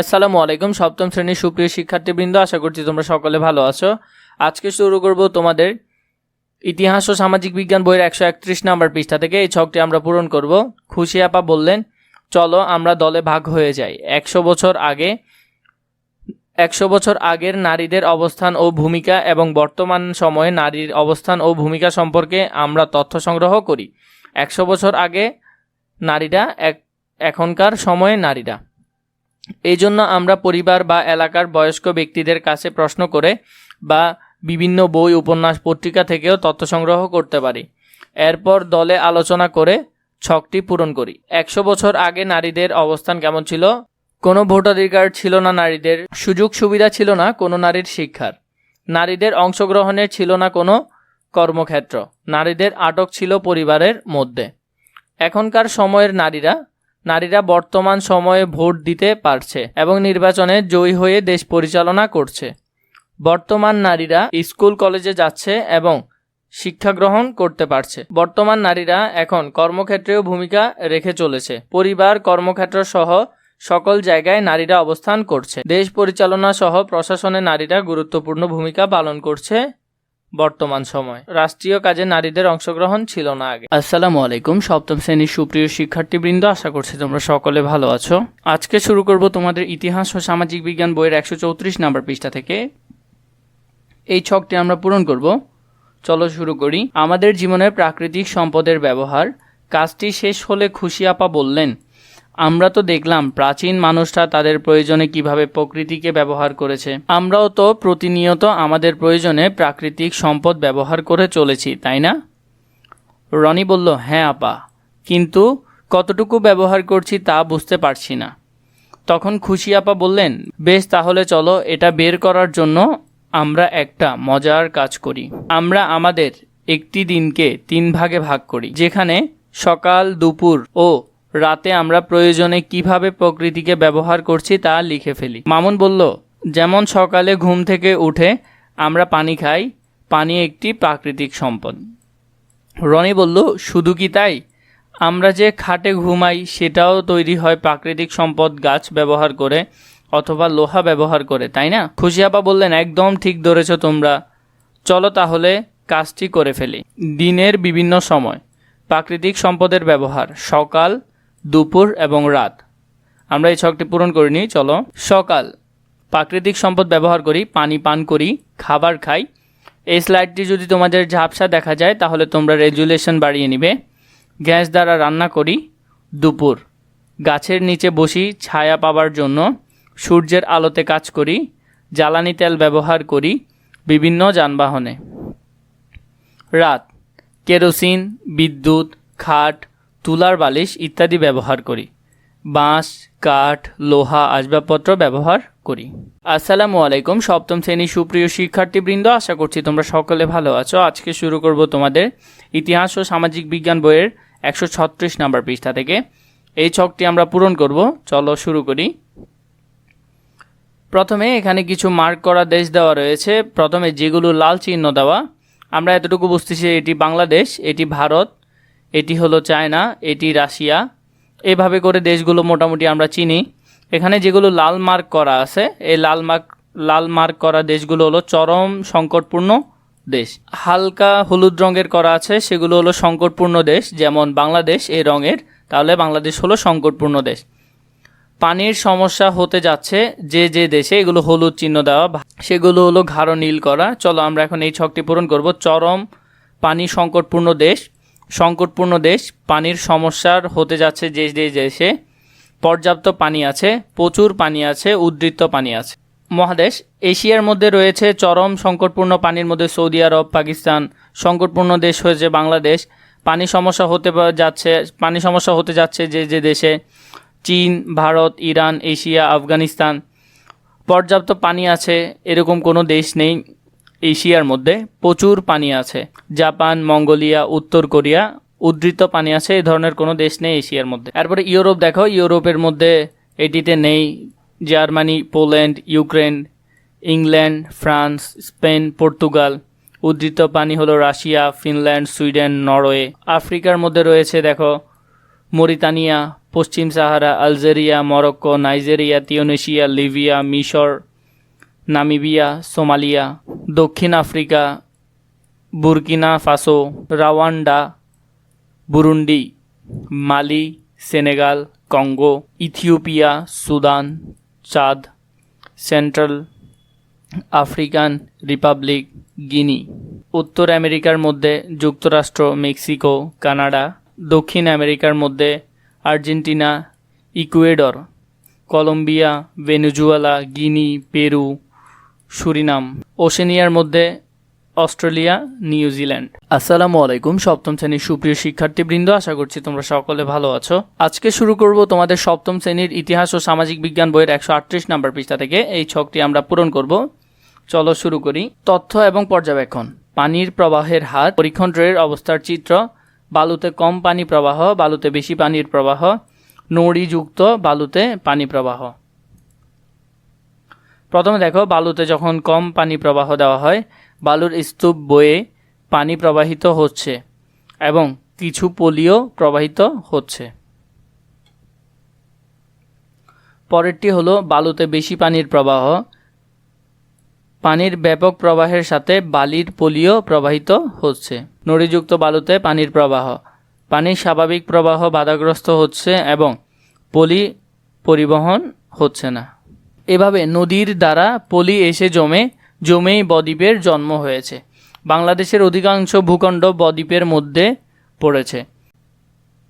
আসসালামু আলাইকুম, সপ্তম শ্রেণির সুপ্রিয় শিক্ষার্থীবৃন্দ, আশা করছি তোমরা সকলে ভালো আছো। আজকে শুরু করব তোমাদের ইতিহাস ও সামাজিক বিজ্ঞান বইয়ের একশো একত্রিশ নাম্বার পৃষ্ঠা থেকে। এই ছকটি আমরা পূরণ করব। খুশি আপা বললেন, চলো আমরা দলে ভাগ হয়ে যাই। একশো বছর আগে, একশো বছর আগের নারীদের অবস্থান ও ভূমিকা এবং বর্তমান সময়ে নারীর অবস্থান ও ভূমিকা সম্পর্কে আমরা তথ্য সংগ্রহ করি। একশো বছর আগে নারীরা এখনকার সময়ে নারীরা। এই জন্য আমরা পরিবার বা এলাকার বয়স্ক ব্যক্তিদের কাছে প্রশ্ন করে বা বিভিন্ন বই, উপন্যাস, পত্রিকা থেকেও তথ্য সংগ্রহ করতে পারি। এরপর দলে আলোচনা করে ছকটি পূরণ করি। একশো বছর আগে নারীদের অবস্থান কেমন ছিল? কোনো ভোটাধিকার ছিল না নারীদের, সুযোগ সুবিধা ছিল না কোনো নারীর শিক্ষার। নারীদের অংশগ্রহণের ছিল না কোনো কর্মক্ষেত্র। নারীদের আটক ছিল পরিবারের মধ্যে। এখনকার সময়ের নারীরা নারীরা বর্তমান সময়ে ভোট দিতে পারছে এবং নির্বাচনে জয়ী হয়ে দেশ পরিচালনা করছে। বর্তমান নারীরা স্কুল, কলেজে যাচ্ছে এবং শিক্ষা গ্রহণ করতে পারছে। বর্তমান নারীরা এখন কর্মক্ষেত্রেও ভূমিকা রেখে চলেছে। পরিবার, কর্মক্ষেত্র সহ সকল জায়গায় নারীরা অবস্থান করছে। দেশ পরিচালনা সহ প্রশাসনে নারীরা গুরুত্বপূর্ণ ভূমিকা পালন করছে। বর্তমান সময়। রাষ্ট্রীয় কাজে নারীদের অংশগ্রহণ ছিল না আগে। আসসালামু আলাইকুম, সপ্তম শ্রেণির সুপ্রিয় শিক্ষার্থীবৃন্দ, আশা করছি তোমরা সকলে ভালো আছো। আজকে শুরু করব তোমাদের ইতিহাস ও সামাজিক বিজ্ঞান বইয়ের একশো চৌত্রিশ নাম্বার পৃষ্ঠা থেকে। এই ছকটি আমরা পূরণ করব। চলো শুরু করি। আমাদের জীবনে প্রাকৃতিক সম্পদের ব্যবহার। কাজটি শেষ হলে খুশি আপা বললেন আমরা তো দেখলাম প্রাচীন মানুষরা তাদের প্রয়োজনে কীভাবে প্রকৃতিকে ব্যবহার করেছে। আমরাও তো প্রতিনিয়ত আমাদের প্রয়োজনে প্রাকৃতিক সম্পদ ব্যবহার করে চলেছি, তাই না? রনি বলল হ্যাঁ আপা। কিন্তু কতটুকু ব্যবহার করছি তা বুঝতে পারছি না। তখন খুশি আপা বললেন, বেশ, তাহলে চলো, এটা বের করার জন্য আমরা একটা মজার কাজ করি। আমরা আমাদের একটি দিনকে তিন ভাগে ভাগ করি, যেখানে সকাল, দুপুর ও রাতে আমরা প্রয়োজনে কীভাবে প্রকৃতিকে ব্যবহার করছি তা লিখে ফেলি। মামুন বলল, যেমন সকালে ঘুম থেকে উঠে আমরা পানি খাই, পানি একটি প্রাকৃতিক সম্পদ। রনি বলল, শুধু কি তাই? আমরা যে খাটে ঘুমাই সেটাও তৈরি হয় প্রাকৃতিক সম্পদ গাছ ব্যবহার করে অথবা লোহা ব্যবহার করে, তাই না? খুশি আপা বললেন, একদম ঠিক ধরেছ তোমরা। চলো তাহলে কাজটি করে ফেলি। দিনের বিভিন্ন সময় প্রাকৃতিক সম্পদের ব্যবহার, সকাল দুপুর এবং রাত। আমরা এই ছকটি পূরণ করে নিই চলো। সকাল। প্রাকৃতিক সম্পদ ব্যবহার করি, পানি পান করি, খাবার খাই। এই স্লাইডটি যদি তোমাদের ঝাপসা দেখা যায়, তাহলে তোমরা রেজুলেশন বাড়িয়ে নিবে। গ্যাস দ্বারা রান্না করি, দুপুর। গাছের নিচে বসি, ছায়া পাবার জন্য। সূর্যের আলোতে কাজ করি, জ্বালানি তেল ব্যবহার করি, বিভিন্ন যানবাহনে। রাত। কেরোসিন, বিদ্যুৎ, খাট তুলার বালিশ ইত্যাদি ব্যবহার করি। বাঁশ, কাঠ, লোহা, আসবাবপত্র ব্যবহার করি। আসসালামু আলাইকুম, সপ্তম শ্রেণি সুপ্রিয় শিক্ষার্থীবৃন্দ, আশা করছি তোমরা সকলে ভালো আছো। আজকে শুরু করব তোমাদের ইতিহাস ও সামাজিক বিজ্ঞান বইয়ের একশো ছত্রিশ নাম্বার পৃষ্ঠা থেকে। এই ছকটি আমরা পূরণ করব। চলো শুরু করি। প্রথমে এখানে কিছু মার্ক করা দেশ দেওয়া রয়েছে। প্রথমে যেগুলো লাল চিহ্ন দেওয়া। আমরা এতটুকু বুঝতেছি এটি বাংলাদেশ, এটি ভারত এটি হলো চায়না, এটি রাশিয়া। এভাবে করে দেশগুলো মোটামুটি আমরা চিনি। এখানে যেগুলো লাল মার্ক করা আছে, এই লাল মার্ক লাল মার্ক করা দেশগুলো হলো চরম সংকটপূর্ণ দেশ। হালকা হলুদ রঙের করা আছে, সেগুলো হলো সংকটপূর্ণ দেশ, যেমন বাংলাদেশ এই রঙের, তাহলে বাংলাদেশ হলো সংকটপূর্ণ দেশ। পানির সমস্যা হতে যাচ্ছে, যে যে দেশে এগুলো হলুদ চিহ্ন দেওয়া, সেগুলো হলো ঘাড় নীল করা। চলো আমরা এখন এই ছকটি পূরণ করব। চরম পানি সংকটপূর্ণ দেশ সংকটপূর্ণ দেশ, পানির সমস্যার হতে যাচ্ছে যে দেশে। পর্যাপ্ত পানি আছে, প্রচুর পানি আছে উদ্ধৃত পানি আছে। মহাদেশ, এশিয়ার মধ্যে রয়েছে চরম সংকটপূর্ণ পানির মধ্যে সৌদি আরব, পাকিস্তান। সংকটপূর্ণ দেশ হয়েছে বাংলাদেশ। পানি সমস্যা হতে যাচ্ছে, পানি সমস্যা হতে যাচ্ছে যে যে দেশে। চীন, ভারত, ইরান, এশিয়া, আফগানিস্তান। পর্যাপ্ত পানি আছে, এরকম কোনো দেশ নেই। এশিয়ার মধ্যে প্রচুর পানি আছে। জাপান, মঙ্গোলিয়া, উত্তর কোরিয়া উদ্ধৃত পানি আছে এই ধরনের কোনো দেশ নেই এশিয়ার মধ্যে। তারপরে ইউরোপ দেখো, ইউরোপের মধ্যে এটিতে নেই। Germany, Poland, Ukraine, England, France, Spain, Portugal. উদ্ধৃত পানি হলো রাশিয়া, ফিনল্যান্ড, সুইডেন, নরওয়ে। আফ্রিকার মধ্যে রয়েছে দেখো, মরিতানিয়া, পশ্চিম Sahara, Algeria, Morocco, Nigeria, Tunisia, Libya, মিশর নামিবিয়া, সোমালিয়া, দক্ষিণ Africa, Burkina Faso, Rwanda, Burundi, Mali, Senegal, Congo, Ethiopia, Sudan, Chad, Central African Republic Guinea, উত্তর আমেরিকার মধ্যে যুক্তরাষ্ট্র, মেক্সিকো, কানাডা, দক্ষিণ আমেরিকার মধ্যে Argentina, Ecuador, Colombia, Venezuela, Guinea, Peru Suriname, ওশেনিয়ার মধ্যে অস্ট্রেলিয়া নিউজিল্যান্ড আসসালামু আলাইকুম, সপ্তম শ্রেণির সুপ্রিয় শিক্ষার্থীবৃন্দ, আশা করছি তোমরা সকলে ভালো আছো। আজকে শুরু করব তোমাদের সপ্তম শ্রেণির ইতিহাস ও সামাজিক বিজ্ঞান বইয়ের একশো আটত্রিশ নম্বর পৃষ্ঠা থেকে। এই ছকটি আমরা পূরণ করব। চলো শুরু করি। তথ্য এবং পর্যবেক্ষণ। পানির প্রবাহের হার, পরীক্ষণ ড্রের অবস্থার চিত্র, বালুতে কম পানি প্রবাহ, বালুতে বেশি পানির প্রবাহ, নড়িযুক্ত বালুতে পানি প্রবাহ। প্রথমে দেখো, বালুতে যখন কম পানি প্রবাহ দেওয়া হয়, বালুর স্তূপ বয়ে পানি প্রবাহিত হচ্ছে এবং কিছু পলিও প্রবাহিত হচ্ছে। পরেরটি হলো, বালুতে বেশি পানির প্রবাহ। পানির ব্যাপক প্রবাহের সাথে বালির পলিও প্রবাহিত হচ্ছে। নড়িযুক্ত বালুতে পানির প্রবাহ। পানির স্বাভাবিক প্রবাহ বাধাগ্রস্ত হচ্ছে এবং পলি পরিবহন হচ্ছে না। এভাবে নদীর দ্বারা পলি এসে জমে, জমেই বদ্বীপের জন্ম হয়েছে। বাংলাদেশের অধিকাংশ ভূখণ্ড বদ্বীপের মধ্যে পড়েছে।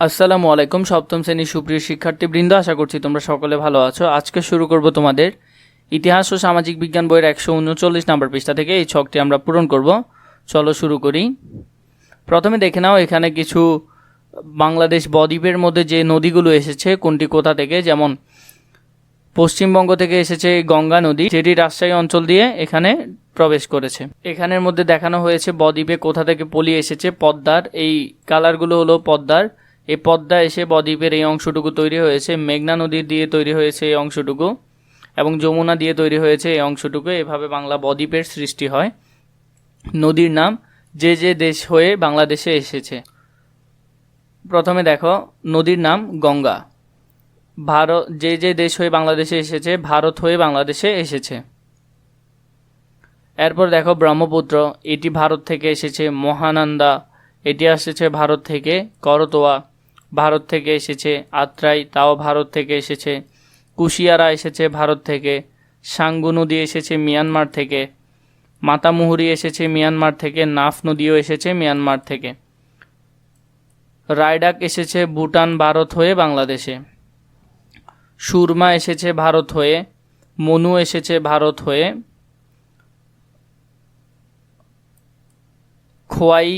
আসসালামু আলাইকুম, সপ্তম শ্রেণির সুপ্রিয় শিক্ষার্থীবৃন্দ, আশা করছি তোমরা সকলে ভালো আছো। আজকে শুরু করব তোমাদের ইতিহাস ও সামাজিক বিজ্ঞান বইয়ের একশো উনচল্লিশ নম্বর পৃষ্ঠা থেকে। এই ছকটি আমরা পূরণ করব। চলো শুরু করি। প্রথমে দেখে নাও এখানে কিছু বাংলাদেশ বদ্বীপের মধ্যে যে নদীগুলো এসেছে, কোনটি কোথা থেকে? যেমন পশ্চিমবঙ্গ থেকে এসেছে গঙ্গা নদী, যেটি রাজশাহী অঞ্চল দিয়ে এখানে প্রবেশ করেছে। এখানের মধ্যে দেখানো হয়েছে বদ্বীপে কোথা থেকে পলি এসেছে, পদ্মার। এই কালারগুলো হলো পদ্মার। এই পদ্মা এসে বদ্বীপের এই অংশটুকু তৈরি হয়েছে, মেঘনা নদীর দিয়ে তৈরি হয়েছে এই অংশটুকু, এবং যমুনা দিয়ে তৈরি হয়েছে এই অংশটুকু। এভাবে বাংলা বদ্বীপের সৃষ্টি হয়। নদীর নাম যে যে দেশ হয়ে বাংলাদেশে এসেছে। প্রথমে দেখো, নদীর নাম গঙ্গা। ভারত, যে যে দেশ হয়ে বাংলাদেশে এসেছে, ভারত হয়ে বাংলাদেশে এসেছে। এরপর দেখো ব্রহ্মপুত্র, এটি ভারত থেকে এসেছে মহানন্দা, এটি এসেছে ভারত থেকে করতোয়া, ভারত থেকে এসেছে আত্রাই, তাও ভারত থেকে এসেছে। কুশিয়ারা এসেছে ভারত থেকে, সাঙ্গু নদী এসেছে মিয়ানমার থেকে, মাতামুহুরি এসেছে মিয়ানমার থেকে, নাফ নদীও এসেছে মিয়ানমার থেকে। রায়ডাক এসেছে ভুটান, ভারত হয়ে বাংলাদেশে। সুরমা এসেছে ভারত হয়ে, মনু এসেছে ভারত হয়ে, খোয়াই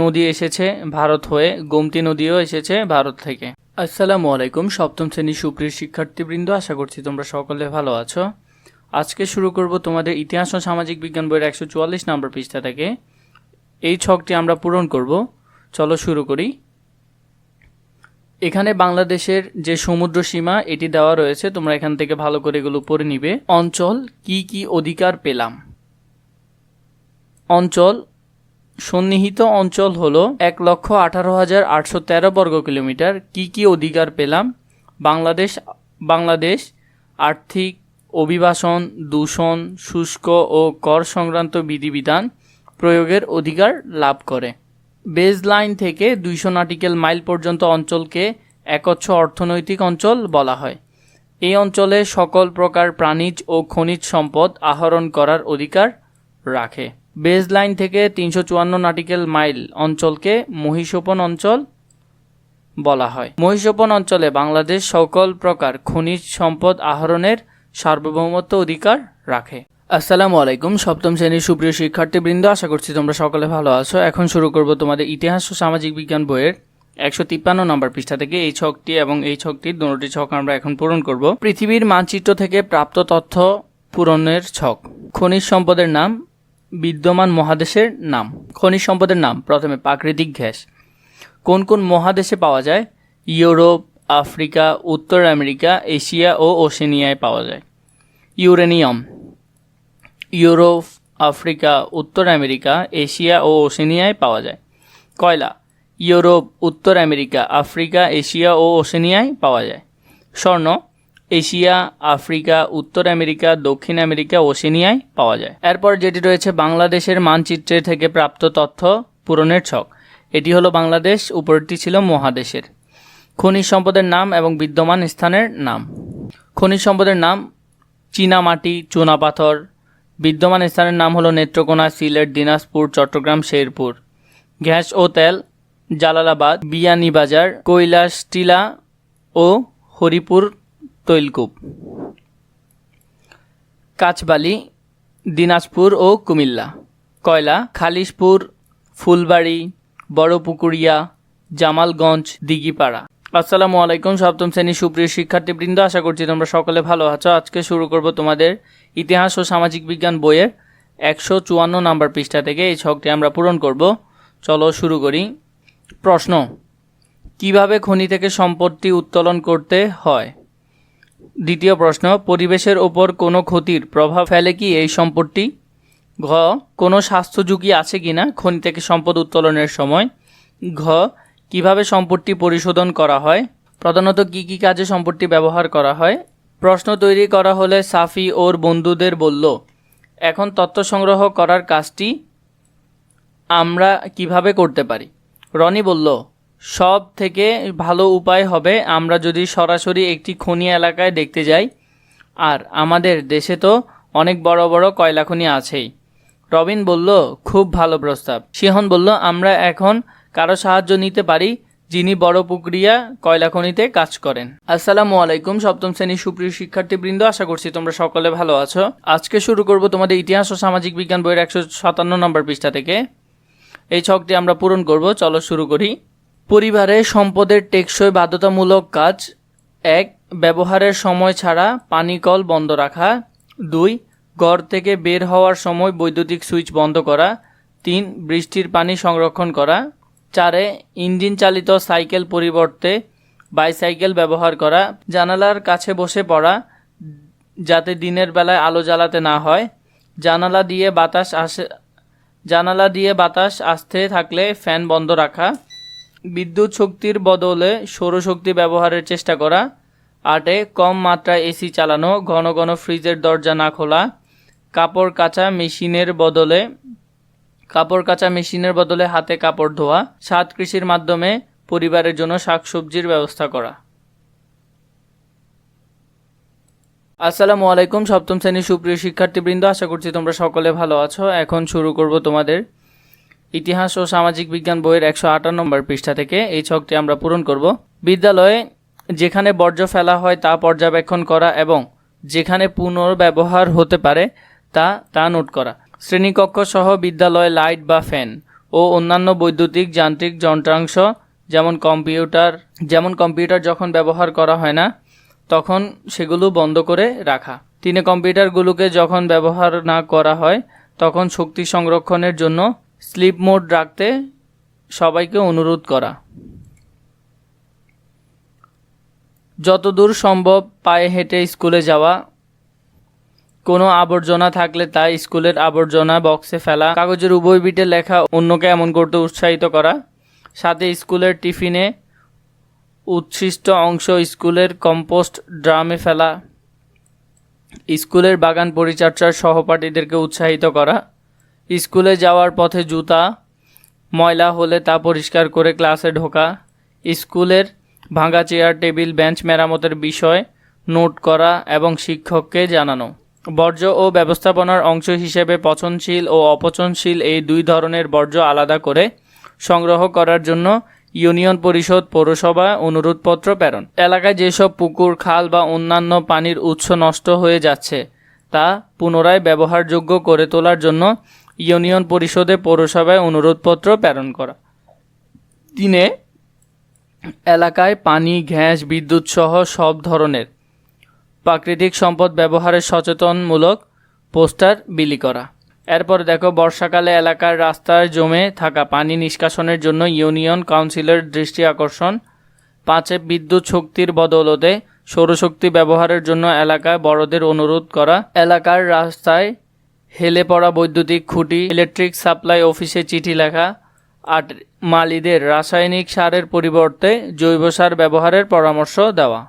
নদী এসেছে ভারত হয়ে, গোমতী নদীও এসেছে ভারত থেকে। আসসালামু আলাইকুম, সপ্তম শ্রেণির সুপ্রিয় শিক্ষার্থীবৃন্দ, আশা করছি তোমরা সকলে ভালো আছো। আজকে শুরু করব তোমাদের ইতিহাস ও সামাজিক বিজ্ঞান বইয়ের একশো চুয়াল্লিশ নম্বর পৃষ্ঠা থেকে। এই ছকটি আমরা পূরণ করব। চলো শুরু করি। এখানে বাংলাদেশের যে সমুদ্র সীমা, এটি দেওয়া রয়েছে। তোমরা এখান থেকে ভালো করে এগুলো পড়ে নিবে। অঞ্চল, কি কি অধিকার পেলাম? অঞ্চল, সন্নিহিত অঞ্চল হল এক লক্ষ আঠারো হাজার আটশো তেরো বর্গ কিলোমিটার। কি কি অধিকার পেলাম? বাংলাদেশ বাংলাদেশ, আর্থিক, অভিবাসন, দূষণ, শুষ্ক ও কর সংক্রান্ত বিধিবিধান প্রয়োগের অধিকার লাভ করে। বেজ লাইন থেকে দুইশো নাটিক্যাল মাইল পর্যন্ত অঞ্চলকে একচ্ছ অর্থনৈতিক অঞ্চল বলা হয়। এই অঞ্চলে সকল প্রকার প্রাণীজ ও খনিজ সম্পদ আহরণ করার অধিকার রাখে। বেজ লাইন থেকে তিনশো চুয়ান্ন নাটিক্যাল মাইল অঞ্চলকে মহিষোপন অঞ্চল বলা হয়। মহিষোপন অঞ্চলে বাংলাদেশ সকল প্রকার খনিজ সম্পদ আহরণের সার্বভৌমত্ব অধিকার রাখে। আসসালামু আলাইকুম। সপ্তম শ্রেণির সুপ্রিয় শিক্ষার্থীবৃন্দ, আশা করছি তোমরা সকলে ভালো আছো। এখন শুরু করব তোমাদের ইতিহাস ও সামাজিক বিজ্ঞান বইয়ের একশো তিপ্পান্ন নম্বর পৃষ্ঠা থেকে। এই ছকটি এবং এই ছকটির দুটি ছক আমরা এখন পূরণ করব। পৃথিবীর মানচিত্র থেকে প্রাপ্ত তথ্য পূরণের ছক। খনিজ সম্পদের নাম, বিদ্যমান মহাদেশের নাম। খনিজ সম্পদের নাম, প্রথমে প্রাকৃতিক গ্যাস। কোন কোন মহাদেশে পাওয়া যায়? ইউরোপ, আফ্রিকা, উত্তর আমেরিকা, এশিয়া ও ওশেনিয়ায় পাওয়া যায়। ইউরেনিয়াম। ইউরোপ, আফ্রিকা, উত্তর আমেরিকা, এশিয়া ও ওশেনিয়ায় পাওয়া যায়। কয়লা, ইউরোপ, উত্তর আমেরিকা, আফ্রিকা, এশিয়া ও ওশেনিয়ায় পাওয়া যায়। স্বর্ণ, এশিয়া, আফ্রিকা, উত্তর আমেরিকা, দক্ষিণ আমেরিকা, ওশেনিয়ায় পাওয়া যায়। এরপর যেটি রয়েছে বাংলাদেশের মানচিত্রে থেকে প্রাপ্ত তথ্য পূরণের ছক। এটি হলো বাংলাদেশ, উপরটি ছিল মহাদেশের। খনিজ সম্পদের নাম এবং বিদ্যমান স্থানের নাম। খনিজ সম্পদের নাম, চীনামাটি, চুনাপাথর বিদ্যমান স্থানের নাম হলো নেত্রকোনা, সিলেট, দিনাজপুর, চট্টগ্রাম, শেরপুর। গ্যাস ও তেল, জালালাবাদ, বিয়ানীবাজার, কৈলাস, টিলা ও হরিপুর, তৈলকূপ। কাঁচবালি, দিনাজপুর ও কুমিল্লা। কয়লা, খালিশপুর, ফুলবাড়ি, বড়পুকুরিয়া, জামালগঞ্জ, দিঘিপাড়া। আসসালামু আলাইকুম, সপ্তম শ্রেণির সুপ্রিয় শিক্ষার্থীবৃন্দ। আশা করছি তোমরা সকলে ভালো আছো। আজকে শুরু করব তোমাদের ইতিহাস ও সামাজিক বিজ্ঞান বইয়ের একশো চুয়ান্ন নাম্বার পৃষ্ঠা থেকে। এই ছকটি আমরা পূরণ করব। চলো শুরু করি। প্রশ্ন, কীভাবে খনি থেকে সম্পত্তি উত্তোলন করতে হয়? দ্বিতীয় প্রশ্ন, পরিবেশের ওপর কোনো ক্ষতির প্রভাব ফেলে কি এই সম্পত্তি? ঘ, কোনো স্বাস্থ্য ঝুঁকি আছে কি না খনি থেকে সম্পদ উত্তোলনের সময়? ঘ কীভাবে সম্পত্তি পরিশোধন করা হয়? প্রধানত কি কি কাজে সম্পত্তি ব্যবহার করা হয়? প্রশ্ন তৈরি করা হলে সাফি ওর বন্ধুদের বলল, এখন তথ্য সংগ্রহ করার কাজটি আমরা কীভাবে করতে পারি? রনি বলল, সব থেকে ভালো উপায় হবে আমরা যদি সরাসরি একটি খনি এলাকায় দেখতে যাই। আর আমাদের দেশে তো অনেক বড় বড় কয়লা খনি আছেই। রবিন বলল, খুব ভালো প্রস্তাব। সিহন বলল, আমরা এখন কারও সাহায্য নিতে পারি, যিনি বড় পুকুরিয়া কয়লা খনিতে কাজ করেন। আসসালামু আলাইকুম, সপ্তম শ্রেণির সুপ্রিয় শিক্ষার্থীবৃন্দ, আশা করছি তোমরা সকলে ভালো আছো। আজকে শুরু করব তোমাদের ইতিহাস ও সামাজিক বিজ্ঞান বইয়ের একশো সাতান্ন নম্বর পৃষ্ঠা থেকে। এই ছকটি আমরা পূরণ করব, চলো শুরু করি। পরিবারে সম্পদের টেকসই বাধ্যতামূলক কাজ। এক, ব্যবহারের সময় ছাড়া পানি কল বন্ধ রাখা। দুই, ঘর থেকে বের হওয়ার সময় বৈদ্যুতিক সুইচ বন্ধ করা। তিন, বৃষ্টির পানি সংরক্ষণ করা। চারে ইঞ্জিন চালিত সাইকেল পরিবর্তে বাইসাইকেল ব্যবহার করা, জানালার কাছে বসে পড়া, যাতে দিনের বেলায় আলো জ্বালাতে না হয়। জানালা দিয়ে বাতাস আসে, জানালা দিয়ে বাতাস আসতে থাকলে ফ্যান বন্ধ রাখা, বিদ্যুৎ শক্তির বদলে সৌরশক্তি ব্যবহারের চেষ্টা করা, আটে কম মাত্রায় এসি চালানো, ঘন ঘন ফ্রিজের দরজা না খোলা, কাপড় কাচা মেশিনের বদলে কাপড় কাচা মেশিনের বদলে হাতে কাপড় ধোয়া সাত কৃষির মাধ্যমে পরিবারের জন্য শাকসবজির ব্যবস্থা করা। আসসালামু আলাইকুম, সপ্তম শ্রেণির সুপ্রিয় শিক্ষার্থীবৃন্দ, আশা করছি তোমরা সকলে ভালো আছো। এখন শুরু করব তোমাদের ইতিহাস ও সামাজিক বিজ্ঞান বইয়ের একশো আটান্ন নম্বর পৃষ্ঠা থেকে। এই ছকটি আমরা পূরণ করব। বিদ্যালয়ে যেখানে বর্জ্য ফেলা হয় তা পর্যবেক্ষণ করা এবং যেখানে পুনর্ব্যবহার হতে পারে তা তা নোট করা। শ্রেণীকক্ষ সহ বিদ্যালয়ে লাইট বা ফ্যান ও অন্যান্য বৈদ্যুতিক, যান্ত্রিক যন্ত্রাংশ, যেমন কম্পিউটার যেমন কম্পিউটার যখন ব্যবহার করা হয় না, তখন সেগুলো বন্ধ করে রাখা। তিনে কম্পিউটারগুলোকে যখন ব্যবহার না করা হয়, তখন শক্তি সংরক্ষণের জন্য স্লিপ মোড রাখতে সবাইকে অনুরোধ করা। যতদূর সম্ভব পায়ে হেঁটে স্কুলে যাওয়া কোনো আবর্জনা থাকলে তা স্কুলের আবর্জনা বক্সে ফেলা, কাগজের উভয় বিটে লেখা, অন্যকে এমন করতে উৎসাহিত করা। সাথে স্কুলের টিফিনে উচ্ছিষ্ট অংশ স্কুলের কম্পোস্ট ড্রামে ফেলা। স্কুলের বাগান পরিচর্যার সহপাঠীদেরকে উৎসাহিত করা। স্কুলে যাওয়ার পথে জুতা, ময়লা হলে তা পরিষ্কার করে ক্লাসে ঢোকা। স্কুলের ভাঙা চেয়ার, টেবিল, বেঞ্চ, মেরামতের বিষয় নোট করা এবং শিক্ষককে জানানো। বর্জ্য ও ব্যবস্থাপনার অংশ হিসেবে পচনশীল ও অপচনশীল এই দুই ধরনের বর্জ্য আলাদা করে সংগ্রহ করার জন্য ইউনিয়ন পরিষদ পৌরসভা অনুরোধপত্র প্রেরণ। এলাকায় যেসব পুকুর, খাল বা অন্যান্য পানির উৎস নষ্ট হয়ে যাচ্ছে, তা পুনরায় ব্যবহারযোগ্য করে তোলার জন্য ইউনিয়ন পরিষদে পৌরসভায় অনুরোধপত্র প্রেরণ করা। তিনে, এলাকায় পানি, গ্যাস, বিদ্যুৎ সহ সব ধরনের প্রাকৃতিক সম্পদ ব্যবহারের সচেতনমূলক পোস্টার বিলি করা। এরপর দেখো, বর্ষাকালে এলাকার রাস্তায় জমে থাকা পানি নিষ্কাশনের জন্য ইউনিয়ন কাউন্সিলের দৃষ্টি আকর্ষণ। পাঁচে বিদ্যুৎ শক্তির বদৌলতে সৌরশক্তি ব্যবহারের জন্য এলাকায় বড়দের অনুরোধ করা। এলাকার রাস্তায় হেলে পড়া বৈদ্যুতিক খুঁটি, ইলেকট্রিক সাপ্লাই অফিসে চিঠি লেখা আট মালিদের রাসায়নিক সারের পরিবর্তে জৈব সার ব্যবহারের পরামর্শ দেওয়া।